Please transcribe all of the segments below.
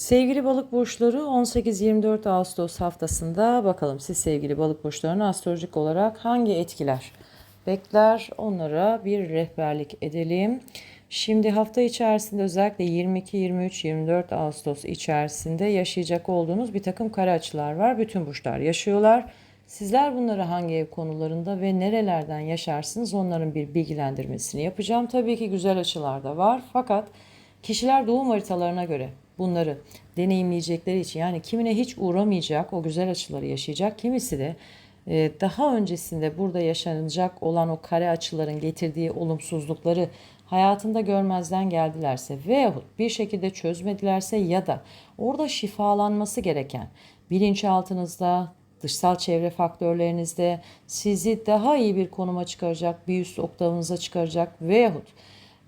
Sevgili balık burçları 18-24 Ağustos haftasında bakalım siz sevgili balık burçlarını astrolojik olarak hangi etkiler bekler onlara bir rehberlik edelim. Şimdi hafta içerisinde özellikle 22, 23, 24 Ağustos içerisinde yaşayacak olduğunuz bir takım kare açılar var. Bütün burçlar yaşıyorlar. Sizler bunları hangi ev konularında ve nerelerden yaşarsınız onların bir bilgilendirmesini yapacağım. Tabii ki güzel açılar da var fakat kişiler doğum haritalarına göre bunları deneyimleyecekleri için yani kimine hiç uğramayacak o güzel açıları yaşayacak kimisi de e, daha öncesinde burada yaşanacak olan o kare açıların getirdiği olumsuzlukları hayatında görmezden geldilerse veyahut bir şekilde çözmedilerse ya da orada şifalanması gereken bilinçaltınızda, dışsal çevre faktörlerinizde sizi daha iyi bir konuma çıkaracak, bir üst oktavınıza çıkaracak veyahut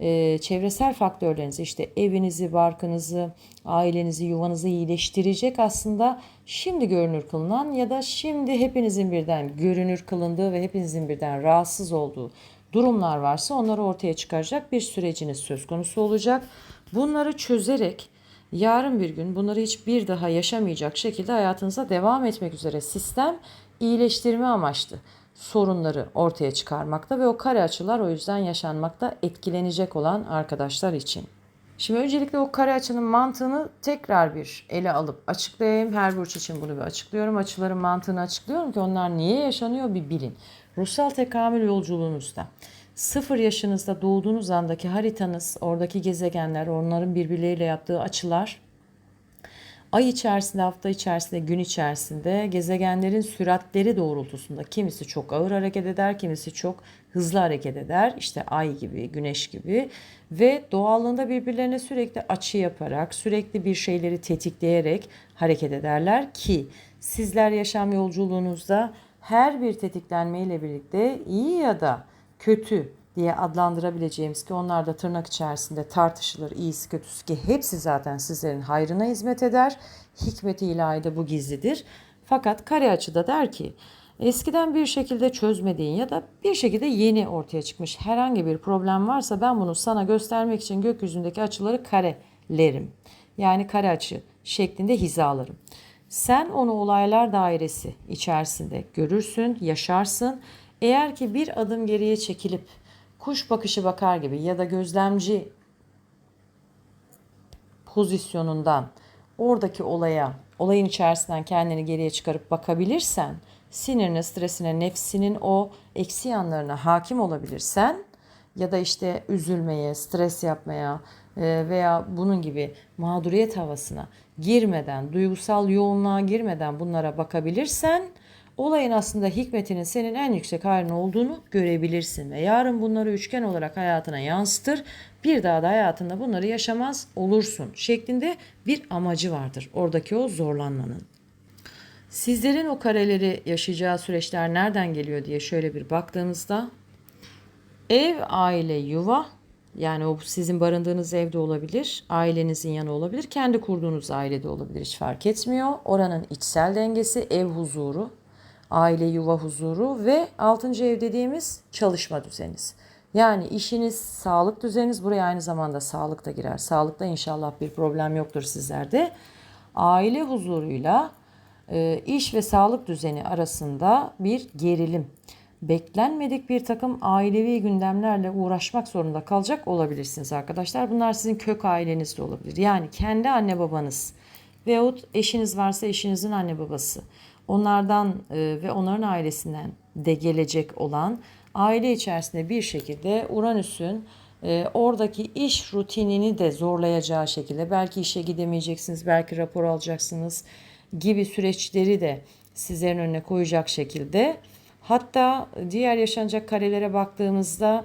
e, çevresel faktörlerinizi işte evinizi, barkınızı, ailenizi, yuvanızı iyileştirecek aslında şimdi görünür kılınan ya da şimdi hepinizin birden görünür kılındığı ve hepinizin birden rahatsız olduğu durumlar varsa onları ortaya çıkaracak bir süreciniz söz konusu olacak. Bunları çözerek yarın bir gün bunları hiç bir daha yaşamayacak şekilde hayatınıza devam etmek üzere sistem iyileştirme amaçlı sorunları ortaya çıkarmakta ve o kare açılar o yüzden yaşanmakta etkilenecek olan arkadaşlar için. Şimdi öncelikle o kare açının mantığını tekrar bir ele alıp açıklayayım. Her burç için bunu bir açıklıyorum. Açıların mantığını açıklıyorum ki onlar niye yaşanıyor bir bilin. Ruhsal tekamül yolculuğunuzda sıfır yaşınızda doğduğunuz andaki haritanız, oradaki gezegenler, onların birbirleriyle yaptığı açılar ay içerisinde, hafta içerisinde, gün içerisinde gezegenlerin süratleri doğrultusunda kimisi çok ağır hareket eder, kimisi çok hızlı hareket eder. İşte ay gibi, güneş gibi ve doğallığında birbirlerine sürekli açı yaparak, sürekli bir şeyleri tetikleyerek hareket ederler ki sizler yaşam yolculuğunuzda her bir tetiklenmeyle birlikte iyi ya da kötü diye adlandırabileceğimiz ki onlar da tırnak içerisinde tartışılır iyisi kötüsü ki hepsi zaten sizlerin hayrına hizmet eder. Hikmeti ilahi de bu gizlidir. Fakat kare açıda der ki eskiden bir şekilde çözmediğin ya da bir şekilde yeni ortaya çıkmış herhangi bir problem varsa ben bunu sana göstermek için gökyüzündeki açıları karelerim. Yani kare açı şeklinde hizalarım. Sen onu olaylar dairesi içerisinde görürsün, yaşarsın. Eğer ki bir adım geriye çekilip kuş bakışı bakar gibi ya da gözlemci pozisyonundan oradaki olaya, olayın içerisinden kendini geriye çıkarıp bakabilirsen, sinirine, stresine, nefsinin o eksi yanlarına hakim olabilirsen ya da işte üzülmeye, stres yapmaya e, veya bunun gibi mağduriyet havasına girmeden, duygusal yoğunluğa girmeden bunlara bakabilirsen olayın aslında hikmetinin senin en yüksek halin olduğunu görebilirsin ve yarın bunları üçgen olarak hayatına yansıtır. Bir daha da hayatında bunları yaşamaz olursun şeklinde bir amacı vardır oradaki o zorlanmanın. Sizlerin o kareleri yaşayacağı süreçler nereden geliyor diye şöyle bir baktığımızda ev, aile, yuva yani o sizin barındığınız evde olabilir, ailenizin yanı olabilir, kendi kurduğunuz ailede olabilir hiç fark etmiyor. Oranın içsel dengesi, ev huzuru, aile yuva huzuru ve altıncı ev dediğimiz çalışma düzeniniz. Yani işiniz, sağlık düzeniniz buraya aynı zamanda sağlık da girer. Sağlıkta inşallah bir problem yoktur sizlerde. Aile huzuruyla e, iş ve sağlık düzeni arasında bir gerilim. Beklenmedik bir takım ailevi gündemlerle uğraşmak zorunda kalacak olabilirsiniz arkadaşlar. Bunlar sizin kök aileniz de olabilir. Yani kendi anne babanız veyahut eşiniz varsa eşinizin anne babası onlardan e, ve onların ailesinden de gelecek olan aile içerisinde bir şekilde Uranüs'ün e, oradaki iş rutinini de zorlayacağı şekilde belki işe gidemeyeceksiniz, belki rapor alacaksınız gibi süreçleri de sizlerin önüne koyacak şekilde. Hatta diğer yaşanacak karelere baktığımızda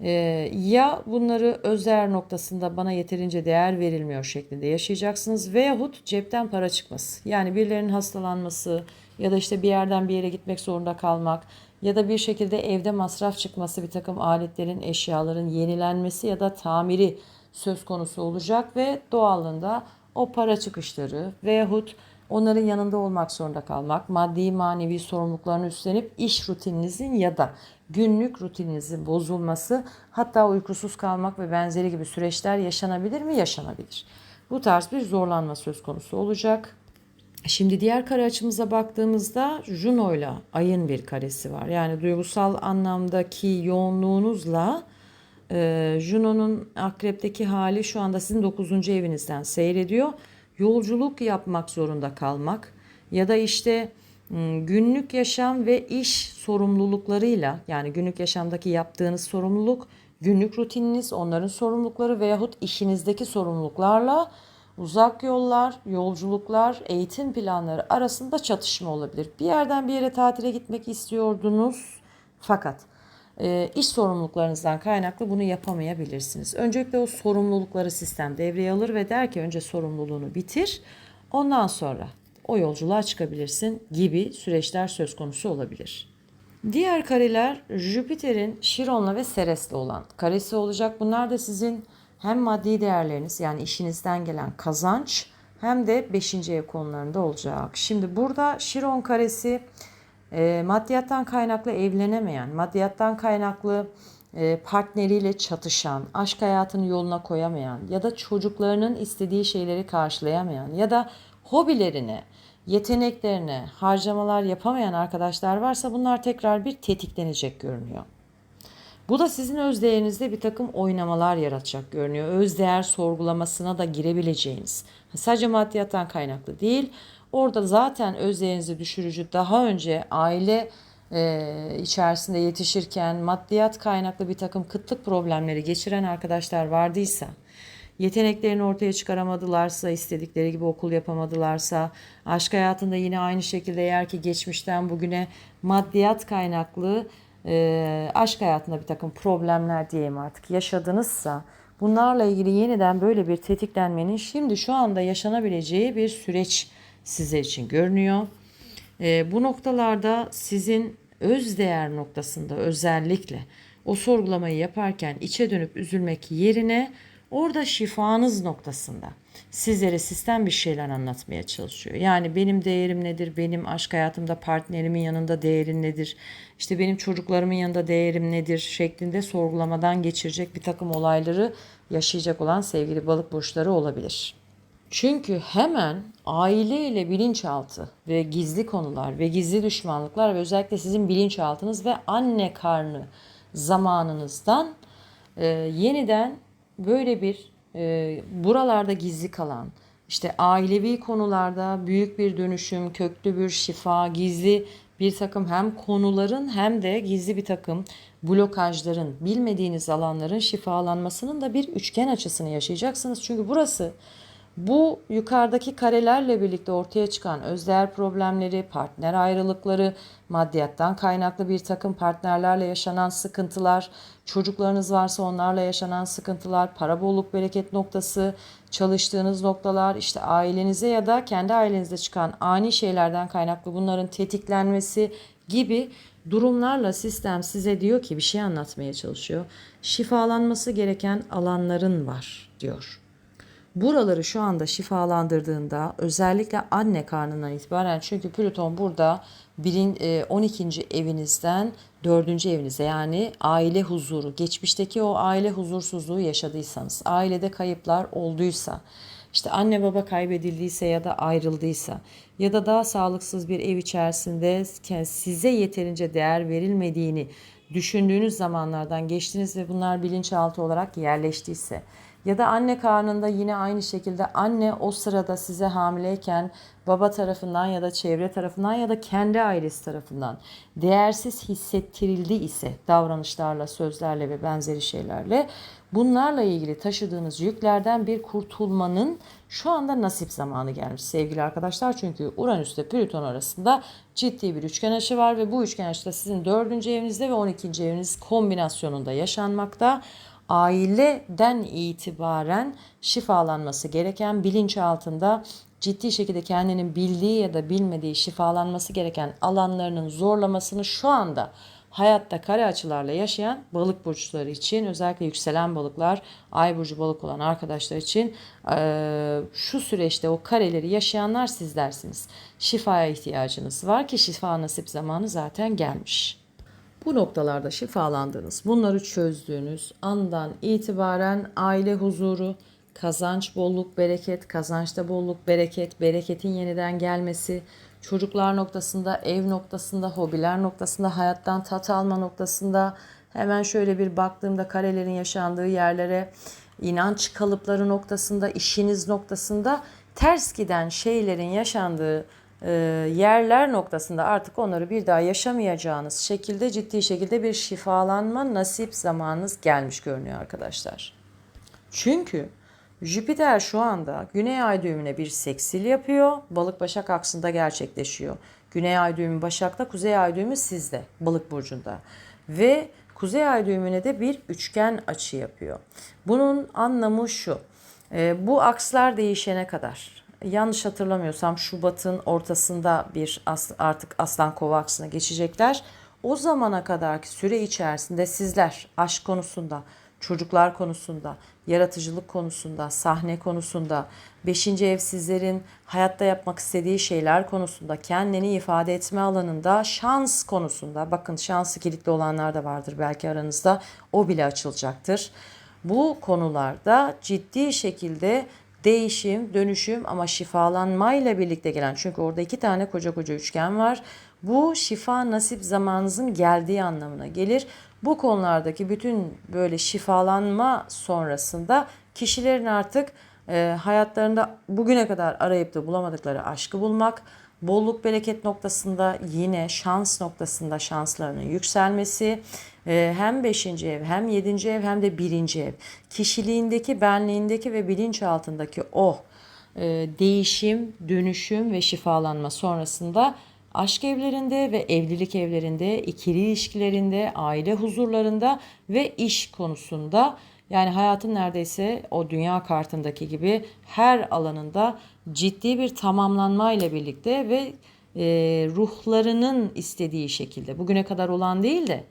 e, ya bunları özel noktasında bana yeterince değer verilmiyor şeklinde yaşayacaksınız veyahut cepten para çıkması. Yani birilerinin hastalanması ya da işte bir yerden bir yere gitmek zorunda kalmak ya da bir şekilde evde masraf çıkması bir takım aletlerin, eşyaların yenilenmesi ya da tamiri söz konusu olacak ve doğalında o para çıkışları veyahut onların yanında olmak zorunda kalmak, maddi manevi sorumluluklarını üstlenip iş rutininizin ya da günlük rutininizin bozulması, hatta uykusuz kalmak ve benzeri gibi süreçler yaşanabilir mi? Yaşanabilir. Bu tarz bir zorlanma söz konusu olacak. Şimdi diğer kare açımıza baktığımızda Juno ile ayın bir karesi var. Yani duygusal anlamdaki yoğunluğunuzla e, Juno'nun akrepteki hali şu anda sizin 9. evinizden seyrediyor. Yolculuk yapmak zorunda kalmak ya da işte m, günlük yaşam ve iş sorumluluklarıyla yani günlük yaşamdaki yaptığınız sorumluluk, günlük rutininiz, onların sorumlulukları veyahut işinizdeki sorumluluklarla uzak yollar, yolculuklar, eğitim planları arasında çatışma olabilir. Bir yerden bir yere tatile gitmek istiyordunuz fakat e, iş sorumluluklarınızdan kaynaklı bunu yapamayabilirsiniz. Öncelikle o sorumlulukları sistem devreye alır ve der ki önce sorumluluğunu bitir. Ondan sonra o yolculuğa çıkabilirsin gibi süreçler söz konusu olabilir. Diğer kareler Jüpiter'in Şiron'la ve Seres'le olan karesi olacak. Bunlar da sizin hem maddi değerleriniz yani işinizden gelen kazanç hem de 5. ev konularında olacak. Şimdi burada Şiron karesi e, maddiyattan kaynaklı evlenemeyen, maddiyattan kaynaklı e, partneriyle çatışan, aşk hayatını yoluna koyamayan ya da çocuklarının istediği şeyleri karşılayamayan ya da hobilerine, yeteneklerine harcamalar yapamayan arkadaşlar varsa bunlar tekrar bir tetiklenecek görünüyor. Bu da sizin öz değerinizde bir takım oynamalar yaratacak görünüyor. Öz değer sorgulamasına da girebileceğiniz. Sadece maddiyattan kaynaklı değil. Orada zaten öz değerinizi düşürücü daha önce aile e, içerisinde yetişirken maddiyat kaynaklı bir takım kıtlık problemleri geçiren arkadaşlar vardıysa, yeteneklerini ortaya çıkaramadılarsa, istedikleri gibi okul yapamadılarsa, aşk hayatında yine aynı şekilde eğer ki geçmişten bugüne maddiyat kaynaklı e, aşk hayatında bir takım problemler diyeyim artık yaşadınızsa bunlarla ilgili yeniden böyle bir tetiklenmenin şimdi şu anda yaşanabileceği bir süreç size için görünüyor. E, bu noktalarda sizin öz değer noktasında özellikle o sorgulamayı yaparken içe dönüp üzülmek yerine orada şifanız noktasında sizlere sistem bir şeyler anlatmaya çalışıyor. Yani benim değerim nedir? Benim aşk hayatımda partnerimin yanında değerim nedir? İşte benim çocuklarımın yanında değerim nedir? şeklinde sorgulamadan geçirecek bir takım olayları yaşayacak olan sevgili balık burçları olabilir. Çünkü hemen aile ile bilinçaltı ve gizli konular ve gizli düşmanlıklar ve özellikle sizin bilinçaltınız ve anne karnı zamanınızdan e, yeniden böyle bir e, buralarda gizli kalan işte ailevi konularda büyük bir dönüşüm, köklü bir şifa, gizli bir takım hem konuların hem de gizli bir takım blokajların, bilmediğiniz alanların şifalanmasının da bir üçgen açısını yaşayacaksınız. Çünkü burası bu yukarıdaki karelerle birlikte ortaya çıkan özdeğer problemleri, partner ayrılıkları, maddiyattan kaynaklı bir takım partnerlerle yaşanan sıkıntılar, çocuklarınız varsa onlarla yaşanan sıkıntılar, para bolluk bereket noktası, çalıştığınız noktalar, işte ailenize ya da kendi ailenizde çıkan ani şeylerden kaynaklı bunların tetiklenmesi gibi durumlarla sistem size diyor ki bir şey anlatmaya çalışıyor. Şifalanması gereken alanların var diyor. Buraları şu anda şifalandırdığında özellikle anne karnından itibaren çünkü Plüton burada birin, e, 12. evinizden 4. evinize yani aile huzuru, geçmişteki o aile huzursuzluğu yaşadıysanız, ailede kayıplar olduysa, işte anne baba kaybedildiyse ya da ayrıldıysa ya da daha sağlıksız bir ev içerisinde size yeterince değer verilmediğini düşündüğünüz zamanlardan geçtiniz ve bunlar bilinçaltı olarak yerleştiyse ya da anne karnında yine aynı şekilde anne o sırada size hamileyken baba tarafından ya da çevre tarafından ya da kendi ailesi tarafından değersiz hissettirildi ise davranışlarla, sözlerle ve benzeri şeylerle bunlarla ilgili taşıdığınız yüklerden bir kurtulmanın şu anda nasip zamanı gelmiş sevgili arkadaşlar. Çünkü Uranüs ile Plüton arasında ciddi bir üçgen açı var ve bu üçgen açı da sizin dördüncü evinizde ve 12. eviniz kombinasyonunda yaşanmakta aileden itibaren şifalanması gereken bilinç altında ciddi şekilde kendinin bildiği ya da bilmediği şifalanması gereken alanlarının zorlamasını şu anda hayatta kare açılarla yaşayan balık burçları için özellikle yükselen balıklar, ay burcu balık olan arkadaşlar için şu süreçte o kareleri yaşayanlar sizlersiniz. Şifaya ihtiyacınız var ki şifa nasip zamanı zaten gelmiş. Bu noktalarda şifalandığınız, bunları çözdüğünüz andan itibaren aile huzuru, kazanç, bolluk, bereket, kazançta bolluk, bereket, bereketin yeniden gelmesi, çocuklar noktasında, ev noktasında, hobiler noktasında, hayattan tat alma noktasında hemen şöyle bir baktığımda karelerin yaşandığı yerlere, inanç kalıpları noktasında, işiniz noktasında ters giden şeylerin yaşandığı yerler noktasında artık onları bir daha yaşamayacağınız şekilde ciddi şekilde bir şifalanma nasip zamanınız gelmiş görünüyor arkadaşlar. Çünkü Jüpiter şu anda Güney Ay düğümüne bir seksil yapıyor. Balık Başak aksında gerçekleşiyor. Güney Ay düğümü Başak'ta, Kuzey Ay düğümü sizde, Balık burcunda. Ve Kuzey Ay düğümüne de bir üçgen açı yapıyor. Bunun anlamı şu. e, bu akslar değişene kadar yanlış hatırlamıyorsam Şubat'ın ortasında bir artık Aslan Kova aksına geçecekler. O zamana kadarki süre içerisinde sizler aşk konusunda, çocuklar konusunda, yaratıcılık konusunda, sahne konusunda, beşinci ev sizlerin hayatta yapmak istediği şeyler konusunda, kendini ifade etme alanında, şans konusunda, bakın şansı kilitli olanlar da vardır belki aranızda, o bile açılacaktır. Bu konularda ciddi şekilde değişim, dönüşüm ama şifalanmayla birlikte gelen çünkü orada iki tane koca koca üçgen var. Bu şifa nasip zamanınızın geldiği anlamına gelir. Bu konulardaki bütün böyle şifalanma sonrasında kişilerin artık e, hayatlarında bugüne kadar arayıp da bulamadıkları aşkı bulmak, bolluk bereket noktasında yine şans noktasında şanslarının yükselmesi e, hem 5. ev hem 7. ev hem de 1. ev kişiliğindeki benliğindeki ve bilinçaltındaki o e, değişim, dönüşüm ve şifalanma sonrasında aşk evlerinde ve evlilik evlerinde, ikili ilişkilerinde, aile huzurlarında ve iş konusunda yani hayatın neredeyse o dünya kartındaki gibi her alanında ciddi bir tamamlanma ile birlikte ve e, ruhlarının istediği şekilde bugüne kadar olan değil de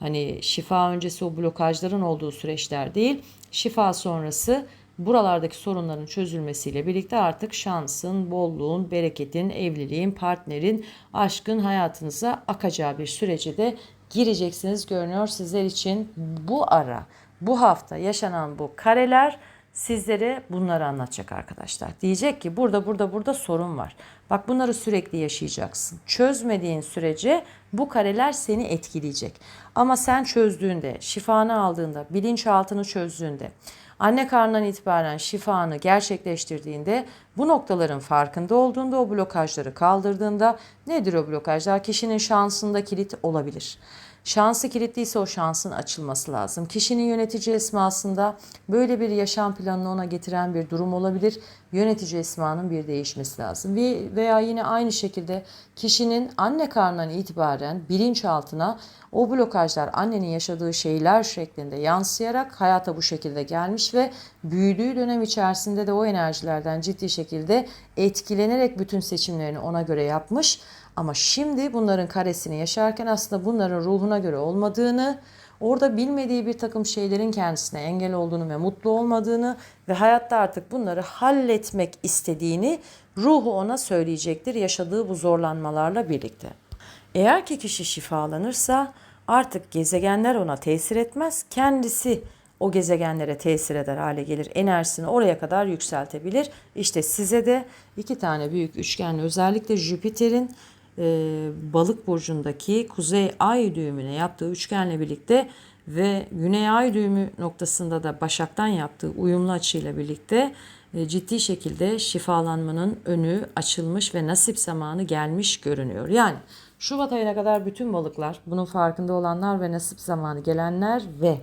hani şifa öncesi o blokajların olduğu süreçler değil şifa sonrası buralardaki sorunların çözülmesiyle birlikte artık şansın, bolluğun, bereketin, evliliğin, partnerin, aşkın hayatınıza akacağı bir sürece de gireceksiniz görünüyor sizler için. Bu ara bu hafta yaşanan bu kareler sizlere bunları anlatacak arkadaşlar. Diyecek ki burada burada burada sorun var. Bak bunları sürekli yaşayacaksın. Çözmediğin sürece bu kareler seni etkileyecek. Ama sen çözdüğünde, şifanı aldığında, bilinçaltını çözdüğünde, anne karnından itibaren şifanı gerçekleştirdiğinde, bu noktaların farkında olduğunda, o blokajları kaldırdığında nedir o blokajlar? Kişinin şansında kilit olabilir. Şansı kilitliyse o şansın açılması lazım. Kişinin yönetici esmasında böyle bir yaşam planını ona getiren bir durum olabilir. Yönetici esmanın bir değişmesi lazım. Ve veya yine aynı şekilde kişinin anne karnından itibaren bilinçaltına o blokajlar annenin yaşadığı şeyler şeklinde yansıyarak hayata bu şekilde gelmiş ve büyüdüğü dönem içerisinde de o enerjilerden ciddi şekilde etkilenerek bütün seçimlerini ona göre yapmış. Ama şimdi bunların karesini yaşarken aslında bunların ruhuna göre olmadığını, orada bilmediği bir takım şeylerin kendisine engel olduğunu ve mutlu olmadığını ve hayatta artık bunları halletmek istediğini ruhu ona söyleyecektir yaşadığı bu zorlanmalarla birlikte. Eğer ki kişi şifalanırsa artık gezegenler ona tesir etmez, kendisi o gezegenlere tesir eder hale gelir. Enerjisini oraya kadar yükseltebilir. İşte size de iki tane büyük üçgenli özellikle Jüpiter'in e, balık burcundaki kuzey ay düğümüne yaptığı üçgenle birlikte ve güney ay düğümü noktasında da başaktan yaptığı uyumlu açıyla birlikte e, ciddi şekilde şifalanmanın önü açılmış ve nasip zamanı gelmiş görünüyor. Yani Şubat ayına kadar bütün balıklar, bunun farkında olanlar ve nasip zamanı gelenler ve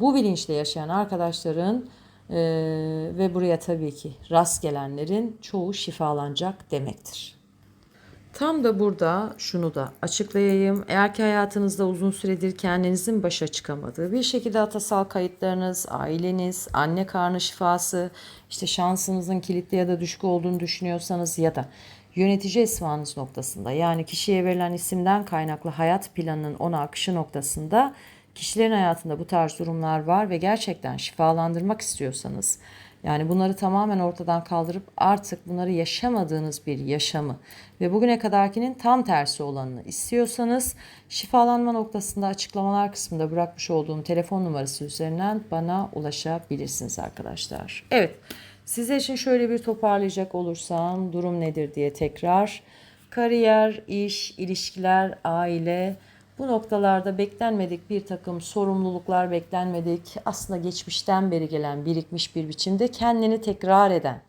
bu bilinçle yaşayan arkadaşların e, ve buraya tabii ki rast gelenlerin çoğu şifalanacak demektir. Tam da burada şunu da açıklayayım. Eğer ki hayatınızda uzun süredir kendinizin başa çıkamadığı bir şekilde atasal kayıtlarınız, aileniz, anne karnı şifası, işte şansınızın kilitli ya da düşük olduğunu düşünüyorsanız ya da yönetici esmanız noktasında yani kişiye verilen isimden kaynaklı hayat planının ona akışı noktasında kişilerin hayatında bu tarz durumlar var ve gerçekten şifalandırmak istiyorsanız Yani bunları tamamen ortadan kaldırıp artık bunları yaşamadığınız bir yaşamı ve bugüne kadarkinin tam tersi olanını istiyorsanız şifalanma noktasında açıklamalar kısmında bırakmış olduğum telefon numarası üzerinden bana ulaşabilirsiniz arkadaşlar. Evet. Size için şöyle bir toparlayacak olursam durum nedir diye tekrar kariyer, iş, ilişkiler, aile bu noktalarda beklenmedik bir takım sorumluluklar beklenmedik. Aslında geçmişten beri gelen birikmiş bir biçimde kendini tekrar eden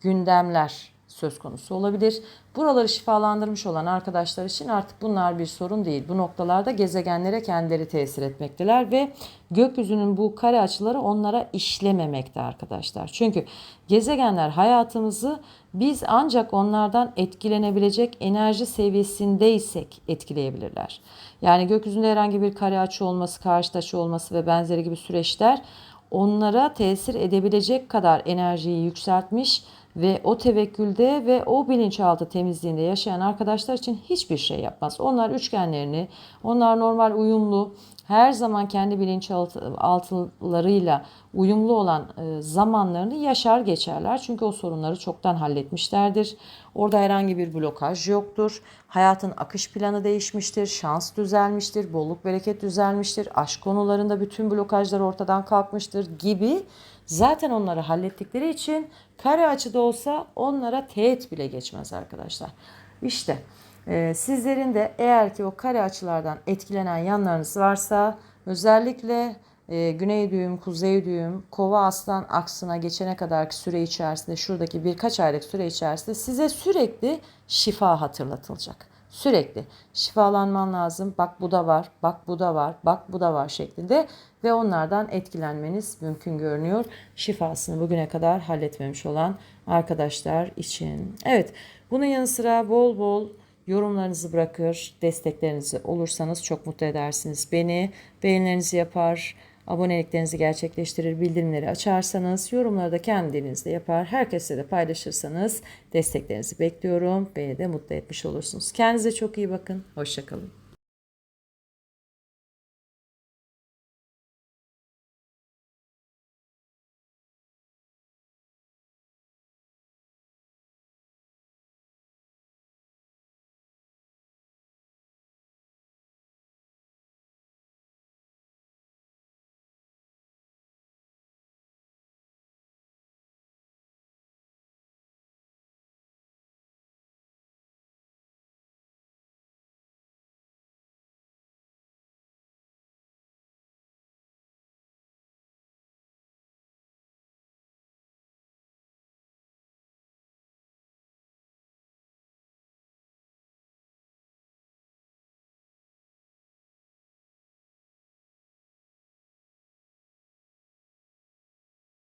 gündemler söz konusu olabilir. Buraları şifalandırmış olan arkadaşlar için artık bunlar bir sorun değil. Bu noktalarda gezegenlere kendileri tesir etmekteler ve gökyüzünün bu kare açıları onlara işlememekte arkadaşlar. Çünkü gezegenler hayatımızı biz ancak onlardan etkilenebilecek enerji seviyesindeysek etkileyebilirler. Yani gökyüzünde herhangi bir kare açı olması, karşı açı olması ve benzeri gibi süreçler onlara tesir edebilecek kadar enerjiyi yükseltmiş ve o tevekkülde ve o bilinçaltı temizliğinde yaşayan arkadaşlar için hiçbir şey yapmaz. Onlar üçgenlerini, onlar normal uyumlu, her zaman kendi bilinçaltılarıyla uyumlu olan e, zamanlarını yaşar geçerler. Çünkü o sorunları çoktan halletmişlerdir. Orada herhangi bir blokaj yoktur. Hayatın akış planı değişmiştir. Şans düzelmiştir. Bolluk bereket düzelmiştir. Aşk konularında bütün blokajlar ortadan kalkmıştır gibi zaten onları hallettikleri için kare açıda olsa onlara teğet bile geçmez arkadaşlar. İşte e, sizlerin de eğer ki o kare açılardan etkilenen yanlarınız varsa özellikle e, güney düğüm, kuzey düğüm, kova aslan aksına geçene kadarki süre içerisinde şuradaki birkaç aylık süre içerisinde size sürekli şifa hatırlatılacak. Sürekli şifalanman lazım. Bak bu da var, bak bu da var, bak bu da var şeklinde ve onlardan etkilenmeniz mümkün görünüyor. Şifasını bugüne kadar halletmemiş olan arkadaşlar için. Evet, bunun yanı sıra bol bol yorumlarınızı bırakır, desteklerinizi olursanız çok mutlu edersiniz beni. Beğenilerinizi yapar, aboneliklerinizi gerçekleştirir, bildirimleri açarsanız, yorumları da kendinizde yapar, herkese de paylaşırsanız desteklerinizi bekliyorum. Beni de mutlu etmiş olursunuz. Kendinize çok iyi bakın. Hoşçakalın.